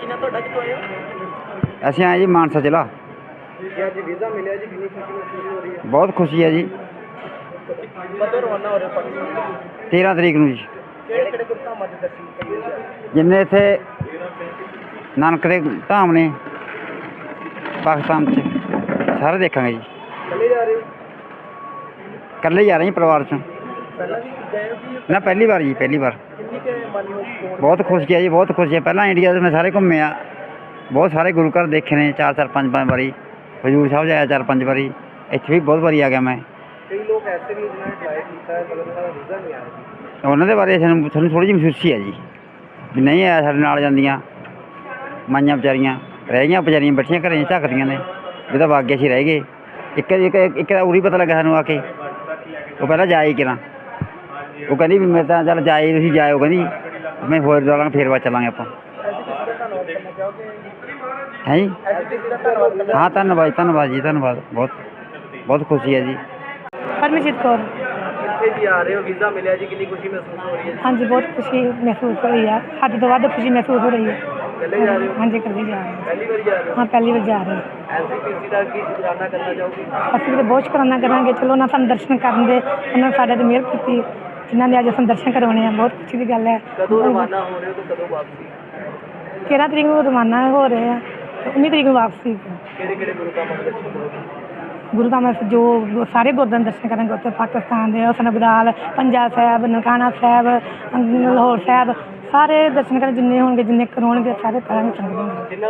ਕਿੰਨਾ ਤੁਹਾਡਾ ਕਿੱਥੋਂ ਆਏ ਹੋ ਅਸੀਂ ਆਏ ਜੀ ਮਾਨਸਾ ਜ਼ਿਲ੍ਹਾ। ਜੀ ਅੱਜ ਵੀਜ਼ਾ ਮਿਲਿਆ ਜੀ ਕਿੰਨੀ ਖੁਸ਼ੀ ਮਹਿਸੂਸ ਹੋ ਰਹੀ ਹੈ? ਬਹੁਤ ਖੁਸ਼ੀ ਹੈ ਜੀ। ਕਦੋਂ ਰਵਾਨਾ ਹੋ ਰਹੇ ਹੋ ਪਾਕਿਸਤਾਨ 13 ਤਰੀਕ ਨੂੰ ਜੀ। ਕਿਹੜੇ ਕਿਹੜੇ ਗੁਰਧਾਮਾਂ ਦੇ ਦਰਸ਼ਨ ਕਰਨੇ ਜਾ ਰਹੇ ਹੋ? ਜਿੰਨੇ ਇੱਥੇ ਨਾਨਕ ਦੇ ਧਾਮ ਨੇ ਪਾਕਿਸਤਾਨ 'ਚ ਸਾਰੇ ਦੇਖਾਂਗੇ ਜੀ। ਚੱਲੇ ਜਾ ਰਹੇ ਹੋ? ਇਕੱਲੇ ਜਾ ਰਹੇ ਜੀ ਪਰਿਵਾਰ 'ਚ। ਪਹਿਲਾਂ ਵੀ ਗਏ ਹੋ ਕਿ ਨਾ ਪਹਿਲੀ ਵਾਰ ਜੀ ਪਹਿਲੀ ਵਾਰ। ਕਿੰਨੀ ਬਹੁਤ ਖੁਸ਼ੀ ਹੈ ਜੀ ਬਹੁਤ ਖੁਸ਼ੀ ਹੈ ਪਹਿਲਾਂ ਇੰਡੀਆ 'ਚ ਮੈਂ ਸਾਰੇ ਘੁੰਮੇ ਆ ਬਹੁਤ ਸਾਰੇ ਗੁਰੂ ਘਰ ਦੇਖੇ ਨੇ ਚਾਰ ਚਾਰ ਪੰਜ ਪੰਜ ਵਾਰੀ। ਹਜੂਰ ਸਾਹਿਬ ਜਾਇਆ ਚਾਰ ਪੰਜ ਵਾਰੀ। ਇੱਥੇ ਵੀ ਬਹੁਤ ਵਾਰੀ ਆ ਗਿਆ ਮੈਂ। ਕਈ ਲੋਕ ਐਸੇ ਵੀ ਜਿਨ੍ਹਾਂ ਨੇ ਅਪਲਾਈ ਕੀਤਾ ਹੈ ਮਗਰ ਉਹਨਾਂ ਦਾ ਵੀਜ਼ਾ ਨਹੀਂ ਆਇਆ ਉਹਨਾਂ ਦੇ ਬਾਰੇ ਸਾਨੂੰ ਸਾਨੂੰ ਥੋੜੀ ਜਿਹੀ ਮਹਿਸੂਸੀ ਹੈ ਜੀ। ਵੀ ਨਹੀਂ ਆਇਆ ਸਾਡੇ ਨਾਲ ਜਾਂਦੀਆਂ। ਮਾਈਆਂ ਵਿਚਾਰੀਆਂ ਰਹਿ ਗਈਆਂ ਵਿਚਾਰੀਆਂ ਬੈਠੀਆਂ ਘਰੇ ਝੱਕਦੀਆਂ ਨੇ। ਵੀ ਤਾਂ ਵਾਗੇ ਸੀ ਰਹਿ ਗਏ। ਇੱਕ ਇੱਕ ਇੱਕ ਦਾ ਉਰੀ ਪਤਾ ਲੱਗਾ ਸਾਨੂੰ ਆ ਕੇ। ਉਹ ਪਹਿਲਾਂ ਜਾਏ ਕਿਰਾਂ। ਉਹ ਕਹਿੰਦੀ ਵੀ ਮੈਂ ਤਾਂ ਚੱਲ ਜਾਏ ਤੁਸੀਂ ਜਾਇਓ ਕਹਿੰਦੀ। ਮੈਂ ਹੋਰ ਜਾਵਾਂਗਾ ਫੇਰ ਬਾਅਦ ਚੱਲਾਂਗੇ ਆਪਾਂ। ਐਸੇ ਕਿਸੇ ਦਾ ਧੰਨਵਾਦ ਕਰਨਾ ਚਾਹੋਗੇ ਐਸੇ ਕਿਸੇ ਦਾ ਧੰਨਵਾਦ ਕਰਨਾ ਹੈ? ਜੀ ਹਾਂ ਧੰਨਵਾਦ ਜੀ, ਧੰਨਵਾਦ ਜੀ ਧੰਨਵਾਦ। ਬਹੁਤ ਬਹੁਤ ਖੁਸ਼ੀ ਹੈ ਜੀ। ਪਰਮਜੀਤ ਕੌਰ। ਇੱਥੇ ਜੀ ਆ ਰਹੇ ਹੋ? ਵੀਜ਼ਾ ਮਿਲਿਆ ਜੀ ਕਿੰਨੀ ਖੁਸ਼ੀ ਮਹਿਸੂਸ ਹੋ ਰਹੀ ਹੈ ਹਾਂਜੀ ਬਹੁਤ ਖੁਸ਼ੀ ਮਹਿਸੂਸ ਹੋ ਰਹੀ ਹੈ ਹੱਦ ਤੋਂ ਵੱਧ ਖੁਸ਼ੀ ਮਹਿਸੂਸ ਹੋ ਰਹੀ ਹੈ। ਚੱਲੇ ਜਾ ਰਹੇ ਹੋ? ਹਾਂਜੀ ਕੱਲੀ ਜਾ ਰਹੇ ਹਾਂ। ਪਹਿਲੀ ਵਾਰੀ ਜਾ ਰਹੇ ਹੋ? ਹਾਂ ਪਹਿਲੀ ਵਾਰ ਜਾ ਰਹੇ ਹਾਂ। ਐਨਸੀਪੀਸੀ ਦਾ ਕੀ ਸ਼ੁਕਰਾਨਾ ਕਰਨਾ ਚਾਹੋਗੇ? ਅਸੀਂ ਵੀ ਬਹੁਤ ਸ਼ੁਕਰਾਨਾ ਕਰਾਂਗੇ। ਚਲੋ ਉਹਨਾਂ ਸਾਨੂੰ ਦਰਸ਼ਨ ਕਰਨ ਦੇ ਉਹਨਾਂ ਨੇ ਸਾਡੇ ਤੇ ਮਿਹਰ ਕੀਤੀ। ਜਿਨ੍ਹਾਂ ਨੇ ਅੱਜ ਸਾਨੂੰ ਦਰਸ਼ਨ ਕਰਵਾਉਣੇ ਆ ਬਹੁਤ ਖੁਸ਼ੀ ਦੀ ਗੱਲ ਹੈ। ਕਦੋਂ ਰਵਾਨਾ ਹੋ ਰਹੇ ਹੋ ਤੇ ਕਦੋਂ ਵਾਪਸੀ? 13 ਤਰੀਕ ਨੂੰ ਰਵਾਨਾ ਹੋ ਰਹੇ ਆ ਤੇ 19 ਤਰੀਕ ਨੂੰ ਵਾਪਸੀ। ਕਿਹੜੇ ਕਿਹੜੇ ਗੁਰੂ ਧਾਮਾਂ ਦੇ ਦਰਸ਼ਨ ਕਰੋਗੇ ਗੁਰੂ ਧਾਮਾਂ ਜੋ ਸਾਰੇ ਗੁਰਦੁਆਰੇ ਦਰਸ਼ਨ ਕਰਾਂਗੇ ਉੱਥੇ ਪਾਕਿਸਤਾਨ ਦੇ ਹੁਸਨ ਅਬਦਾਲ ਪੰਜਾਬ ਸਾਹਿਬ ਨਨਕਾਣਾ ਸਾਹਿਬ ਲਾਹੌਰ ਸਾਹਿਬ ਸਾਰੇ ਦਰਸ਼ਨ ਕਰਾਂਗੇ ਜਿੰਨੇ ਹੋਣਗੇ ਜਿੰਨੇ ਕਰਵਾਉਣਗੇ ਸਾਰੇ ਕਰਾਂਗੇ ਸੰਗਤ ਦੇ ਜਿਨ੍ਹਾਂ